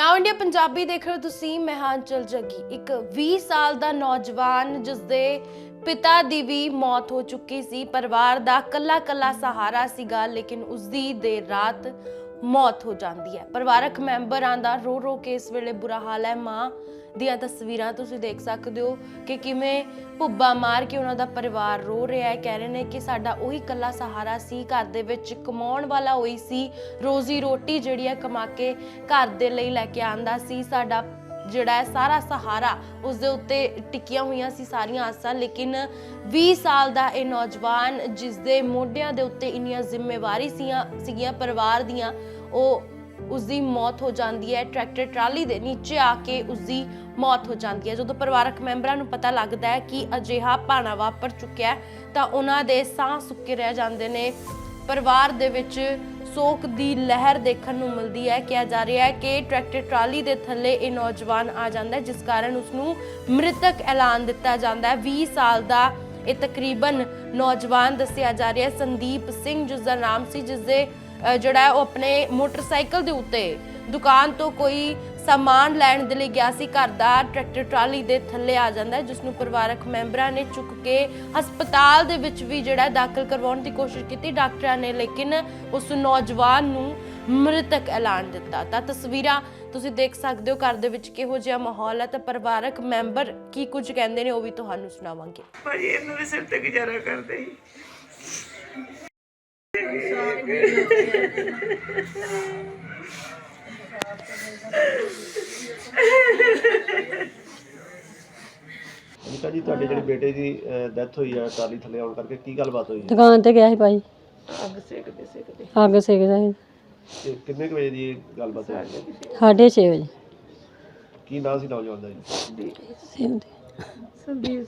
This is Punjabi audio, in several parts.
ਨਾਓ ਇੰਡੀਆ ਪੰਜਾਬੀ ਦੇਖ ਰਹੇ ਹੋ ਤੁਸੀਂ, ਮੈਂ ਹਾਂ ਚਲ ਜੱਗੀ। ਇੱਕ 20 ਸਾਲ ਦਾ ਨੌਜਵਾਨ ਜਿਸ ਦੇ ਪਿਤਾ ਦੀ ਵੀ ਮੌਤ ਹੋ ਚੁੱਕੀ ਸੀ, ਪਰਿਵਾਰ ਦਾ ਕੱਲਾ ਕੱਲਾ ਸਹਾਰਾ ਸੀਗਾ, ਲੇਕਿਨ ਉਸ ਦੀ ਦੇਰ ਰਾਤ ਮੌਤ ਹੋ ਜਾਂਦੀ ਹੈ। ਪਰਿਵਾਰਕ ਮੈਂਬਰਾਂ ਦਾ ਰੋ ਰੋ ਕੇ ਇਸ ਵੇਲੇ ਬੁਰਾ ਹਾਲ ਹੈ। ਮਾਂ ਦੀਆਂ ਤਸਵੀਰਾਂ ਤੁਸੀਂ ਦੇਖ ਸਕਦੇ ਹੋ ਕਿ ਕਿਵੇਂ ਭੁੱਬਾ ਮਾਰ ਕੇ ਉਹਨਾਂ ਦਾ ਪਰਿਵਾਰ ਰੋ ਰਿਹਾ ਹੈ। ਕਹਿ ਰਹੇ ਨੇ ਕਿ ਸਾਡਾ ਉਹੀ ਕੱਲਾ ਸਹਾਰਾ ਸੀ। ਘਰ ਦੇ ਵਿੱਚ ਕਮਾਉਣ ਵਾਲਾ ਉਹੀ ਸੀ। ਰੋਜ਼ੀ ਰੋਟੀ ਜਿਹੜੀ ਹੈ ਕਮਾ ਕੇ ਘਰ ਦੇ ਲਈ ਲੈ ਕੇ ਆਂਦਾ ਸੀ। ਸਾਡਾ ਜਿਹੜਾ ਹੈ ਸਾਰਾ ਸਹਾਰਾ ਉਸ ਦੇ ਉੱਤੇ ਟਿਕੀਆਂ ਹੋਈਆਂ ਸੀ ਸਾਰੀਆਂ ਆਸਾਂ, ਲੇਕਿਨ 20 ਸਾਲ ਦਾ ਇਹ ਨੌਜਵਾਨ ਜਿਸ ਦੇ ਮੋਢਿਆਂ ਦੇ ਉੱਤੇ ਇੰਨੀਆਂ ਜ਼ਿੰਮੇਵਾਰੀ ਸੀਆਂ, ਸੀਗੀਆਂ, ਪਰਿਵਾਰ ਦੀਆਂ, ਉਹ ਉਸ ਦੀ ਮੌਤ ਹੋ ਜਾਂਦੀ ਹੈ, ਟਰੈਕਟਰ ਟਰਾਲੀ ਦੇ ਨੀਚੇ ਆ ਕੇ ਉਸ ਦੀ ਮੌਤ ਹੋ ਜਾਂਦੀ ਹੈ। ਜਦੋਂ ਪਰਿਵਾਰਕ ਮੈਂਬਰਾਂ ਨੂੰ ਪਤਾ ਲੱਗਦਾ ਹੈ ਕਿ ਅਜਿਹਾ ਭਾਣਾ ਵਾਪਰ ਚੁੱਕਿਆ ਤਾਂ ਉਹਨਾਂ ਦੇ ਸਾਹ ਸੁੱਕੇ ਰਹਿ ਜਾਂਦੇ ਨੇ। ਪਰਿਵਾਰ ਦੇ ਵਿੱਚ ਸੋਕ ਦੀ ਲਹਿਰ ਦੇਖਣ ਨੂੰ ਮਿਲਦੀ ਹੈ। ਕਿਹਾ ਜਾ ਰਿਹਾ ਹੈ ਕਿ ਟਰੈਕਟਰ ਟਰਾਲੀ ਦੇ ਥੱਲੇ ਇਹ ਨੌਜਵਾਨ ਆ ਜਾਂਦਾ ਹੈ, ਜਿਸ ਕਾਰਨ ਉਸ ਨੂੰ ਮ੍ਰਿਤਕ ਐਲਾਨ ਦਿੱਤਾ ਜਾਂਦਾ ਹੈ। 20 ਸਾਲ ਦਾ ਇਹ ਤਕਰੀਬਨ ਨੌਜਵਾਨ ਦੱਸਿਆ ਜਾ ਰਿਹਾ ਹੈ, ਸੰਦੀਪ ਸਿੰਘ, ਜਿਸ ਦਾ ਨਾਮ ਸੀ, ਜਿਸ ਦੇ ਜਿਹੜਾ ਉਹ ਆਪਣੇ ਮੋਟਰਸਾਈਕਲ ਦੇ ਉੱਤੇ ਦੁਕਾਨ ਤੋਂ ਕੋਈ ਸਾਮਾਨ ਲੈਣ ਦੇ ਲਈ ਗਿਆ ਸੀ। ਘਰ ਦਾ ਟਰੈਕਟਰ ਟਰਾਲੀ ਦੇ ਥੱਲੇ ਆ ਜਾਂਦਾ ਹੈ ਜਿਸ ਨੂੰ ਪਰਿਵਾਰਕ ਮੈਂਬਰਾਂ ਨੇ ਚੁੱਕ ਕੇ ਹਸਪਤਾਲ ਦੇ ਵਿੱਚ ਵੀ ਜਿਹੜਾ ਦਾਖਲ ਕਰਵਾਉਣ ਦੀ ਕੋਸ਼ਿਸ਼ ਕੀਤੀ। ਡਾਕਟਰਾਂ ਨੇ ਲੇਕਿਨ ਉਸ ਨੌਜਵਾਨ ਨੂੰ ਮ੍ਰਿਤਕ ਐਲਾਨ ਦਿੱਤਾ। ਤਾਂ ਤਸਵੀਰਾਂ ਤੁਸੀਂ ਦੇਖ ਸਕਦੇ ਹੋ ਘਰ ਦੇ ਵਿੱਚ ਕਿਹੋ ਜਿਹਾ ਮਾਹੌਲ ਹੈ। ਤਾਂ ਪਰਿਵਾਰਕ ਮੈਂਬਰ ਕੀ ਕੁਝ ਕਹਿੰਦੇ ਨੇ ਉਹ ਵੀ ਤੁਹਾਨੂੰ ਸੁਣਾਵਾਂਗੇ। ਭਾਜੀ ਇਹਨੂੰ ਵੀ ਸਿਰ ਤੇ ਗੁਜ਼ਾਰਾ ਕਰਦੇ ਸੀ। ਅਨੀਤਾ ਜੀ ਤੁਹਾਡੇ ਜਿਹੜੇ ਬੇਟੇ ਦੀ ਡੈਥ ਹੋਈ ਆ ਟਰਾਲੀ ਥੱਲੇ ਆਉਣ ਕਰਕੇ ਕੀ ਗੱਲਬਾਤ ਹੋਈ? ਹੈ ਦੁਕਾਨ ਤੇ ਗਿਆ ਸੀ ਭਾਈ। ਅੱਗ ਸੇਕਦੇ ਸੇਕਦੇ। ਅੱਗ ਸੇਕਦਾ ਸੀ। ਤੇ ਕਿੰਨੇ ਕੁ ਵਜੇ ਦੀ ਇਹ ਗੱਲਬਾਤ ਹੋਈ? ਸਾਢੇ ਛੇ ਵਜੇ। ਕੀ ਨਾਂ ਸੀ ਨੌਜਵਾਨ ਦਾ ਜੀ? ਸੇਮ ਤੇ ਸੰਦੀਪ।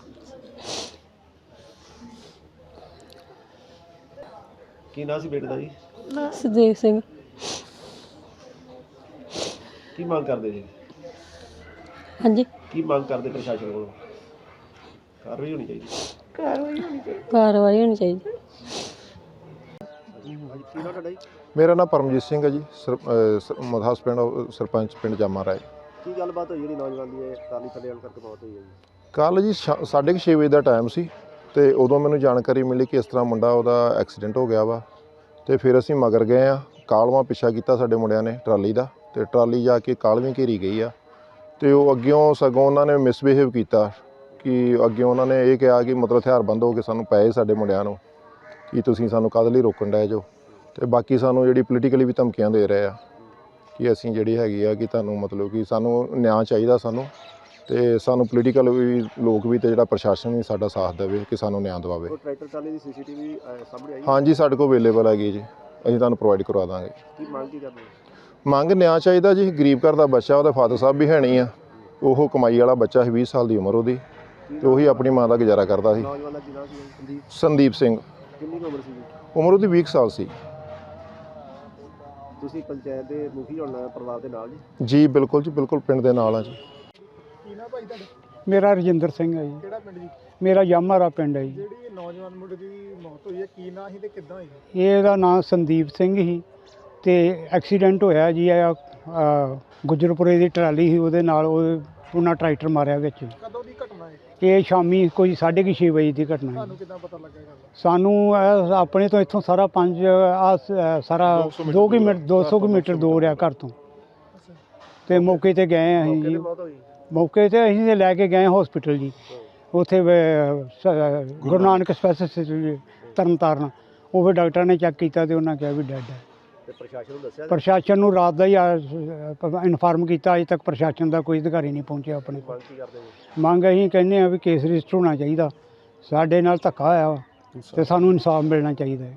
ਕੀ ਨਾਂ ਸੀ ਬੇਟੇ ਦਾ ਜੀ? ਸੁਦੇਵ ਸਿੰਘ। ਕੀ ਮੰਗ ਕਰਦੇ ਜੀ? ਹਾਂਜੀ। ਕੀ ਮੰਗ ਕਰਦੇ ਪ੍ਰਸ਼ਾਸਨ ਕੋਲੋਂ? ਕਾਰਵਾਈ ਹੋਣੀ ਚਾਹੀਦੀ। ਕਾਰਵਾਈ ਹੋਣੀ ਚਾਹੀਦੀ। ਕਾਰਵਾਈ ਹੋਣੀ ਚਾਹੀਦੀ। ਹਾਂਜੀ ਕੀ ਨਾਂ ਤੁਹਾਡਾ ਜੀ ਮੇਰਾ ਨਾਮ ਪਰਮਜੀਤ ਸਿੰਘ ਹੈ ਜੀ ਹਸਬੈਂਡ ਸਰਪੰਚ ਪਿੰਡ ਜਾਮਾ ਰਾਏ। ਕੀ ਗੱਲਬਾਤ ਹੋਈ ਜਿਹੜੀ ਨੌਜਵਾਨ ਦੀ ਇਹ ਟਰਾਲੀ ਥੱਲੇ ਆਉਣ ਕਰਕੇ ਮੌਤ ਹੋਈ ਹੈ ਜੀ? ਕੱਲ ਜੀ 6:30 ਵਜੇ ਦਾ ਟਾਈਮ ਸੀ ਤੇ ਉਦੋਂ ਮੈਨੂੰ ਜਾਣਕਾਰੀ ਮਿਲੀ ਕਿ ਇਸ ਤਰ੍ਹਾਂ ਮੁੰਡਾ ਉਹਦਾ ਐਕਸੀਡੈਂਟ ਹੋ ਗਿਆ ਵਾ ਤੇ ਫਿਰ ਅਸੀਂ ਮਗਰ ਗਏ ਆ ਕਾਲਵਾ ਪਿੱਛਾ ਕੀਤਾ ਸਾਡੇ ਮੁੰਡਿਆਂ ਨੇ ਟਰਾਲੀ ਦਾ। ਤੇ ਟਰਾਲੀ ਜਾ ਕੇ ਕਾਲਵੀਂ ਘੇਰੀ ਗਈ ਆ। ਤੇ ਉਹ ਅੱਗਿਓਂ ਸਗੋਂ ਉਹਨਾਂ ਨੇ ਮਿਸਬਿਹੇਵ ਕੀਤਾ ਕਿ ਅੱਗੇ ਉਹਨਾਂ ਨੇ ਇਹ ਕਿਹਾ ਕਿ ਮਤਲਬ ਹਥਿਆਰਬੰਦ ਹੋ ਕੇ ਸਾਨੂੰ ਪਏ ਸਾਡੇ ਮੁੰਡਿਆਂ ਨੂੰ ਕਿ ਤੁਸੀਂ ਸਾਨੂੰ ਕਾਹਦੇ ਲਈ ਰੋਕਣ ਡਏ ਜੋ। ਤੇ ਬਾਕੀ ਸਾਨੂੰ ਜਿਹੜੀ ਪੋਲੀਟੀਕਲੀ ਵੀ ਧਮਕੀਆਂ ਦੇ ਰਹੇ ਆ ਕਿ ਅਸੀਂ ਜਿਹੜੀ ਹੈਗੀ ਆ ਕਿ ਤੁਹਾਨੂੰ ਮਤਲਬ ਕਿ ਸਾਨੂੰ ਨਿਆਂ ਚਾਹੀਦਾ ਸਾਨੂੰ ਤੇ ਸਾਨੂੰ ਪੋਲੀਟੀਕਲ ਵੀ ਲੋਕ ਵੀ ਤੇ ਜਿਹੜਾ ਪ੍ਰਸ਼ਾਸਨ ਵੀ ਸਾਡਾ ਸਾਥ ਦੇਵੇ ਕਿ ਸਾਨੂੰ ਨਿਆਂ ਦਿਵਾਵੇ। ਉਹ ਟਰੈਕਟਰ ਟਰਾਲੀ ਦੀ ਸੀਸੀਟੀਵੀ ਸਾਹਮਣੇ ਆਈ ਹਾਂਜੀ ਸਾਡੇ ਕੋਲ ਅਵੇਲੇਬਲ ਹੈਗੀ ਜੀ। ਅਸੀਂ ਤੁਹਾਨੂੰ ਪ੍ਰੋਵਾਈਡ ਕਰਵਾ ਦਾਂਗੇ। ਕੀ ਮੰਗ ਕੀ ਕਰਦੇ ਮੰਗ ਨਿਆਂ ਚਾਹੀਦਾ ਜੀ ਗਰੀਬ ਘਰ ਦਾ ਬੱਚਾ ਉਹਦੇ ਫਾਦਰ ਸਾਹਿਬ ਵੀ ਹੈ ਨਹੀਂ ਆ। ਉਹ ਕਮਾਈ ਵਾਲਾ ਬੱਚਾ ਸੀ 20 ਸਾਲ ਦੀ ਉਮਰ ਉਹਦੀ। ਤੇ ਉਹੀ ਆਪਣੀ ਮਾਂ ਦਾ ਗੁਜ਼ਾਰਾ ਕਰਦਾ ਸੀ। ਨੌਜਵਾਨ ਦਾ ਕੀ ਨਾਂ ਸੀ ਸੰਦੀਪ? ਸੰਦੀਪ ਸਿੰਘ। ਕਿੰਨੀ ਕੁ ਉਮਰ ਸੀ? ਜੀ ਉਮਰ ਉਹਦੀ 20 ਸਾਲ ਸੀ। ਤੁਸੀਂ ਪੰਚਾਇਤ ਦੇ ਮੁਖੀ ਹੋਣਾ ਪਰਿਵਾਰ ਦੇ ਨਾਲ ਜੀ? ਜੀ ਬਿਲਕੁਲ ਜੀ ਬਿਲਕੁਲ ਪਿੰਡ ਦੇ ਨਾਲ ਆ ਜੀ। ਮੇਰਾ ਰਜਿੰਦਰ ਸਿੰਘ ਹੈ ਜੀ। ਕਿਹੜਾ ਪਿੰਡ ਜੀ? ਮੇਰਾ ਯਾਮਾਰਾ ਪਿੰਡ ਹੈ ਜੀ। ਜਿਹੜੀ ਨੌਜਵਾਨ ਮੁੰਡੇ ਦੀ ਮੌਤ ਹੋਈ ਹੈ ਕੀ ਨਾਂ ਸੀ ਤੇ ਕਿੱਦਾਂ ਹੋਈ? ਇਹਦਾ ਨਾਮ ਸੰਦੀਪ ਸਿੰਘ ਸੀ। ਤੇ ਐਕਸੀਡੈਂਟ ਹੋਇਆ ਜੀ ਅ, ਗੁਜਰਪੁਰੇ ਦੀ ਟਰਾਲੀ ਸੀ ਉਹਦੇ ਨਾਲ ਉਹ ਉਹਨਾਂ ਟਰੈਕਟਰ ਮਾਰਿਆ ਵਿੱਚ। ਕਦੋਂ ਦੀ ਘਟਨਾ ਹੈ? ਇਹ ਸ਼ਾਮੀ ਕੋਈ 6:30 ਵਜੇ ਦੀ ਘਟਨਾ ਹੈ। ਕਿੱਦਾਂ ਪਤਾ ਲੱਗੇਗਾ ਸਾਨੂੰ ਇਹ ਆਪਣੇ ਤੋਂ ਇੱਥੋਂ ਸਾਰਾ ਪੰਜ ਆ ਸਾਰਾ 2 ਕਿਲੋਮੀਟਰ 200 ਕਿਲੋਮੀਟਰ ਦੂਰ ਆ। ਘਰ ਤੋਂ। ਤੇ ਮੌਕੇ ਤੇ ਗਏ ਅਸੀਂ ਜੀ। ਮੌਕੇ ਤੇ ਅਸੀਂ ਤੇ ਲੈ ਕੇ ਗਏ ਹਸਪੀਟਲ ਜੀ। ਉੱਥੇ ਵ- ਸ- ਗੁਰੂ ਨਾਨਕ। ਸਪੈਸ਼ਲਿਸਟ ਤਰਨ ਤਾਰਨ ਉਹ ਫਿਰ ਡਾਕਟਰ ਨੇ ਚੈੱਕ ਕੀਤਾ ਤੇ ਉਹਨਾਂ ਕਿਹਾ ਵੀ ਡੈਡ ਹੈ। ਤੇ ਪ੍ਰਸ਼ਾਸਨ ਨੂੰ ਦੱਸਿਆ ਪ੍ਰਸ਼ਾਸਨ ਨੂੰ ਰਾਤ ਦਾ ਹੀ ਇਨਫਾਰਮ ਕੀਤਾ ਅਜੇ ਤੱਕ ਪ੍ਰਸ਼ਾਸਨ ਦਾ ਕੋਈ ਅਧਿਕਾਰੀ ਨਹੀਂ ਪਹੁੰਚਿਆ ਆਪਣੇ ਕੋਲ। ਮੰਗ ਕੀ ਕਰਦੇ ਜੀ ਮੰਗ ਅਸੀਂ ਕਹਿੰਦੇ ਆ ਵੀ ਕੇਸ ਰਜਿਸਟਰ ਹੋਣਾ ਚਾਹੀਦਾ। ਸਾਡੇ ਨਾਲ ਧੱਕਾ ਹੋਇਆ ਵਾ ਤੇ ਸਾਨੂੰ ਇਨਸਾਫ ਮਿਲਣਾ ਚਾਹੀਦਾ ਹੈ।